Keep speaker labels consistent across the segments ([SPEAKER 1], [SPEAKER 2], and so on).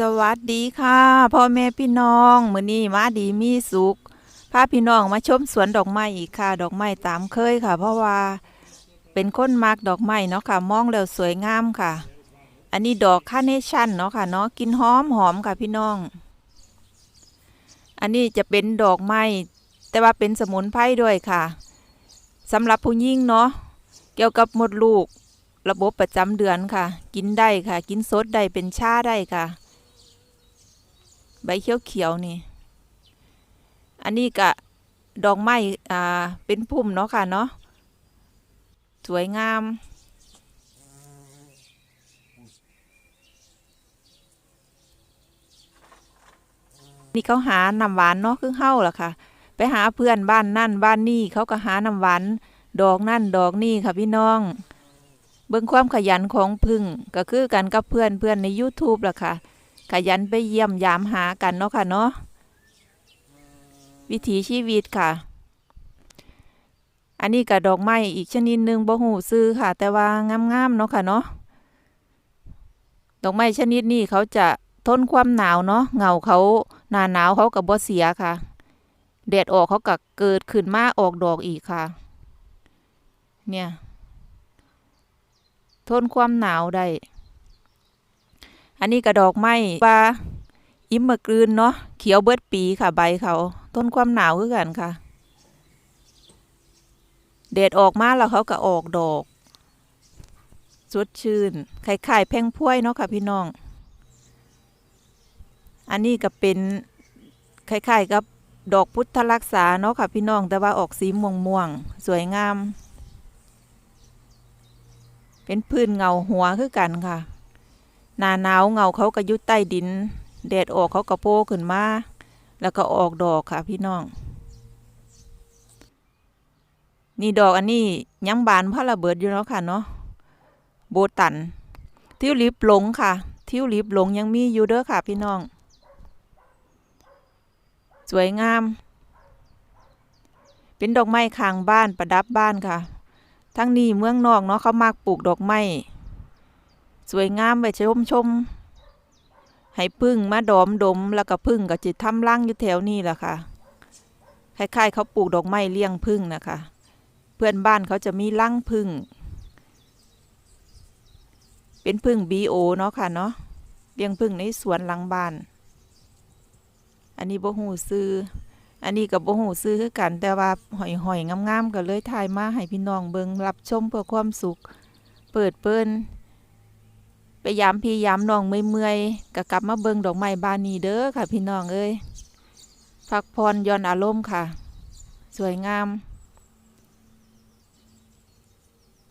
[SPEAKER 1] สวัสดีค่ะพ่อแม่พี่น้องมื้อนี้มาดีมีสุขพาพี่น้องมาชมสวนดอกไม้อีกค่ะ ดอกไม้ตามเคยค่ะ เพราะว่าเป็นคนมักดอกไม้เนาะค่ะ มองแล้วสวยงามค่ะ อันนี้ดอกคาเนชั่นเนาะค่ะเนาะกินหอมหอมค่ะพี่น้อง อันนี้จะเป็นดอกไม้แต่ว่าเป็นสมุนไพรด้วยค่ะสำหรับผู้หญิงเนาะเกี่ยวกับมดลูก ระบบประจำเดือนค่ะ กินได้ค่ะ กินสดได้เป็นชาได้ค่ะ ใบเขียวเขียวๆนี่ อันนี้ก็ดอกไม้อ่าเป็นพุ่มเนาะค่ะเนาะสวยงาม นี่เขาหาน้ำหวานเนาะคือเฮ้าล่ะค่ะ ไปหาเพื่อนบ้านนั่นบ้านนี่เขาก็หาน้ำหวานดอกนั่นดอกนี่ค่ะพี่น้อง เบิ่งความขยันของพึ่งก็คือกันกับเพื่อนเพื่อนใน YouTube ล่ะค่ะ ขยันไปเยี่ยมยามหากันเนาะค่ะเนาะวิถีชีวิตค่ะ อันนี้ก็ดอกไม้อีกชนิดหนึ่งบ่หูซื้อค่ะ แต่ว่างามๆเนาะค่ะเนาะดอกไม้ชนิดนี้เขาจะทนความหนาวเนาะเงาเขาหนาหนาวเขาก็บ่เสียค่ะแดดออกเขาก็เกิดขึ้นมาออกดอกอีกค่ะ เนี่ย ทนความหนาวได้ อันนี้กระดอกไม้ปลาอิมเมกลืนเนาะเขียวเบิดปีค่ะใบเขาทนความหนาวคือกันค่ะเดดออกมาแล้วเขาก็ออกดอกสดชื่นคล้ายๆแพงพ้วยเนาะค่ะพี่น้อง อันนี้ก็เป็นคล้ายๆกับดอกพุทธรักษาเนาะค่ะพี่น้องแต่ว่าออกสีม่วงๆสวยงาม เป็นพื้นเงาหัวคือกันค่ะ หน้าหนาวเงาเขาก็อยุดใต้ดิน แดดออกเขาก็โผล่ขึ้นมา แล้วก็ออกดอกค่ะพี่น้อง นี่ดอกอันนี้ยังบานพระระเบิดอยู่เนาะค่ะเนาะ โบตัน ทิวลิปหลงค่ะ ทิวลิปหลงยังมีอยู่เด้อค่ะพี่น้อง สวยงาม เป็นดอกไม้ข้างบ้านประดับบ้านค่ะ ทั้งนี้เมืองนอกเนาะเขามักปลูกดอกไม้ สวยงามไปชมชม ให้พึ่งมาดอมดมแล้วก็พึ่งก็จิตทำรังอยู่แถวนี้แหละค่ะคล้ายๆเขาปลูกดอกไม้เลี้ยงพึ่งนะคะ เพื่อนบ้านเขาจะมีรังพึ่ง เป็นพึ่งบีโอเนาะค่ะเนาะเลี้ยงพึ่งในสวนหลังบ้าน อันนี้บ่หูซื้ออันนี้กับบ่หูซื้อคือกัน แต่ว่าหอยหอยงามๆก็เลยถ่ายมาให้พี่น้องเบิงรับชมเพื่อความสุข เปิดเปิ้น ไปยามพี่ยามน้องเมื่อยๆก็กลับมาเบิงดอกไม้บานนี้เด้อค่ะ พี่น้องเอ้ยพักพรย้อนอารมณ์ค่ะ สวยงาม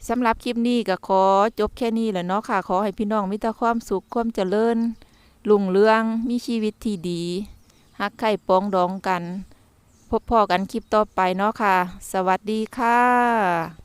[SPEAKER 1] สำหรับคลิปนี้ก็ขอจบแค่นี้แหละเนาะค่ะ ขอให้พี่น้องมีแต่ความสุขความเจริญรุ่งเรืองมีชีวิตที่ดีฮักไข่ปองดองกัน พบพอกันคลิปต่อไปเนาะค่ะ สวัสดีค่ะ